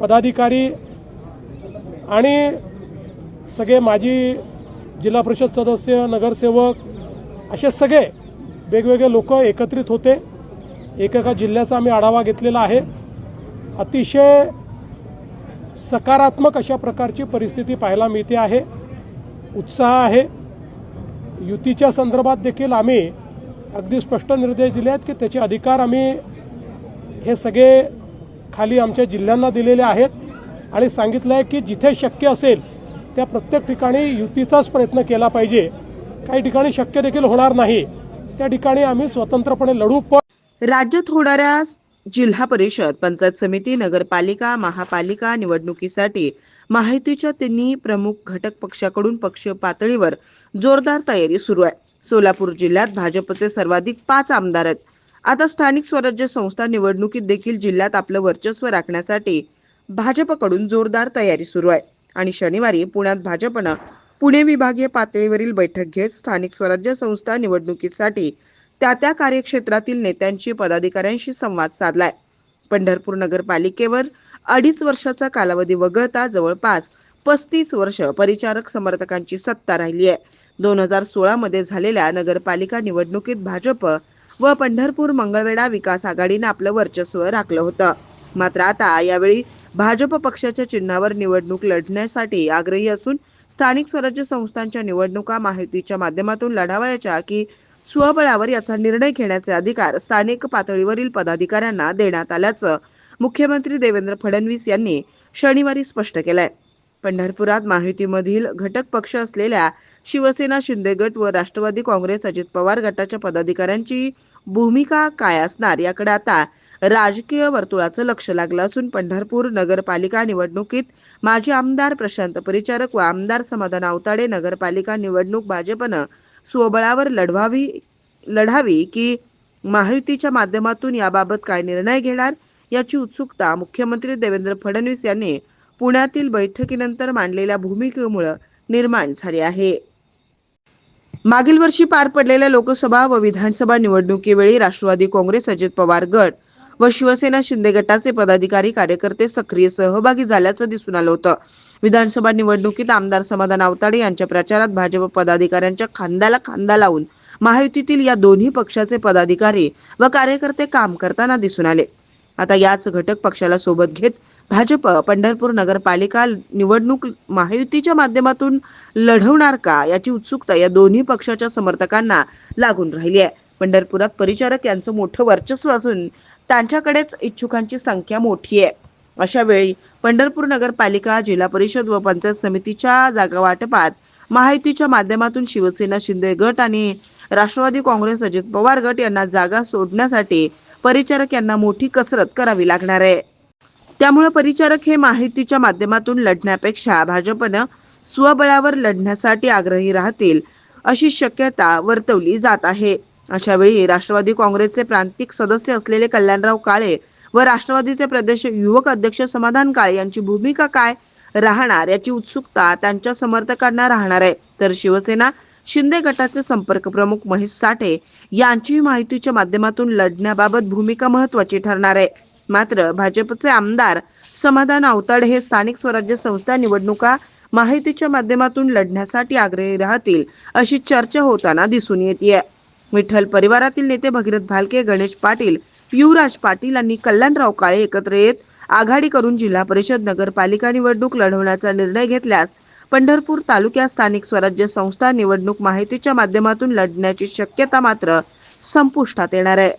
पदाधिकारी आणि सगळे माजी जिल्हा परिषद सदस्य नगरसेवक असे सगळे वेगवेगळे लोक एकत्रित होते. एकेका जिल्ह्याचा आम्ही आढावा घेतलेला आहे. अतिशय सकारात्मक अशा प्रकारची परिस्थिती पाहायला मिळते आहे. उत्साह आहे. युतीच्या संदर्भात देखील आम्ही अगदी स्पष्ट निर्देश दिले आहेत की त्याचे अधिकार आम्ही हे सगळे खाली आमच्या जिल्ह्यांना दिलेले आहेत आणि सांगितलं आहे की जिथे शक्य असेल त्या प्रत्येक ठिकाणी युतीचाच प्रयत्न केला पाहिजे. काही ठिकाणी शक्य देखील होणार नाही. त्या ठिकाणी आम्ही स्वतंत्रपणे लढू पण राज्यात होणाऱ्या जिल्हा परिषद पंचायत समिती नगरपालिका महापालिका निवडणुकीसाठी माहितीच्या तिन्ही प्रमुख घटक पक्षाकडून पक्ष पातळीवर जोरदार तयारी सुरू आहे. सोलापूर जिल्ह्यात भाजपचे सर्वाधिक पाच आमदार आहेत. आता स्थानिक स्वराज्य संस्था निवडणुकीत देखील जिल्ह्यात आपलं वर्चस्व राखण्यासाठी भाजपकडून जोरदार तयारी सुरू आहे. आणि शनिवारी पुण्यात भाजपनं पुणे विभागीय पातळीवरील बैठक घेत स्थानिक स्वराज्य संस्था निवडणुकीसाठी त्या त्या कार्यक्षेत्रातील नेत्यांशी पदाधिकाऱ्यांशी संवाद साधलाय. पंढरपूर नगरपालिकेवर अडीच वर्षाचा कालावधी वगळता जवळपास पस्तीस वर्ष परिचारक समर्थकांची सत्ता राहिली आहे. दोन हजार सोळा मध्ये झालेल्या नगरपालिका निवडणुकीत भाजप व पंढरपूर मंगळवेढा विकास आघाडीनं आपलं वर्चस्व राखलं होतं. मात्र आता यावेळी भाजप पक्षाच्या चिन्हावर निवडणूक लढण्यासाठी आग्रही असून स्थानिक स्वराज्य संस्थांच्या निवडणुका माहितीच्या माध्यमातून लढावयाच्या की स्वबळावर याचा निर्णय घेण्याचे अधिकार स्थानिक पातळीवरील पदाधिकाऱ्यांना देण्यात आल्याचं मुख्यमंत्री देवेंद्र फडणवीस यांनी शनिवारी स्पष्ट केलंय. पंढरपुरात माहितीमधील घटक पक्ष असलेल्या शिवसेना शिंदे गट व राष्ट्रवादी काँग्रेस अजित पवार गटाच्या पदाधिकाऱ्यांची भूमिका काय असणार याकडे आता राजकीय वर्तुळाचं लक्ष लागलं असून पंढरपूर नगरपालिका निवडणुकीत माजी आमदार प्रशांत परिचारक व आमदार समाधान आवताडे नगरपालिका निवडणूक भाजपनं स्वबळावर लढवावी लढावी की महायुतीच्या माध्यमातून याबाबत काय निर्णय घेणार याची उत्सुकता मुख्यमंत्री देवेंद्र फडणवीस यांनी पुण्यातील बैठकीनंतर मांडलेल्या भूमिकेमुळे निर्माण झाली आहे. मागील वर्षी पार पडलेल्या लोकसभा व विधानसभा निवडणुकीवेळी राष्ट्रवादी काँग्रेस अजित पवार गट व शिवसेना शिंदे गटाचे पदाधिकारी कार्यकर्ते सक्रिय सहभागी झाल्याचं दिसून आलं होतं. विधानसभा निवडणुकीत आमदार समाधान आवताडे यांच्या प्रचारात भाजप पदाधिकाऱ्यांच्या खांद्याला खांदा लावून महायुतीतील या दोन्ही पक्षाचे पदाधिकारी व कार्यकर्ते काम करताना दिसून आले. आता याच घटक पक्षाला सोबत घेत भाजप पंढरपूर नगरपालिका निवडणूक महायुतीच्या माध्यमातून लढवणार का याची उत्सुकता या दोन्ही पक्षाच्या समर्थकांना लागून राहिली आहे. पंढरपुरात परिचारक यांचं मोठं वर्चस्व असून त्यांच्याकडेच इच्छुकांची संख्या मोठी आहे. अशा वेळी पंढरपूर नगरपालिका जिल्हा परिषद व पंचायत समितीच्या जागा वाटपात महायुतीच्या माध्यमातून शिवसेना शिंदे गट आणि राष्ट्रवादी काँग्रेस अजित पवार गट यांना जागा सोडण्यासाठी परिचारक यांना मोठी कसरत करावी लागणार आहे. त्यामुळे परिचारक हे माहितीच्या माध्यमातून लढण्यापेक्षा भाजपनं स्वबळावर लढण्यासाठी आग्रही राहतील अशी शक्यता वर्तवली जात आहे. अशावेळी राष्ट्रवादी काँग्रेसचे प्रांतिक सदस्य असलेले कल्याणराव काळे व राष्ट्रवादीचे प्रदेश युवक अध्यक्ष समाधान काळे यांची भूमिका काय राहणार याची उत्सुकता त्यांच्या समर्थकांना राहणार आहे. तर शिवसेना शिंदे गटाचे संपर्क प्रमुख महेश साठे यांची माहितीच्या माध्यमातून लढण्याबाबत भूमिका महत्वाची ठरणार आहे. मात्र भाजपचे आमदार समाधान आवताडे हे स्थानिक स्वराज्य संस्था निवडणुका माहितीच्या माध्यमातून लढण्यासाठी आग्रही राहतील अशी चर्चा होताना दिसून येते विठ्ठल परिवारातील नेते भगीरथ भालके गणेश पाटील युवराज पाटील आणि कल्याणराव काळे एकत्र येत आघाडी करून जिल्हा परिषद नगरपालिका निवडणूक लढवण्याचा निर्णय घेतल्यास पंढरपूर तालुक्यात स्थानिक स्वराज्य संस्था निवडणूक माहितीच्या माध्यमातून लढण्याची शक्यता मात्र संपुष्टात येणार आहे.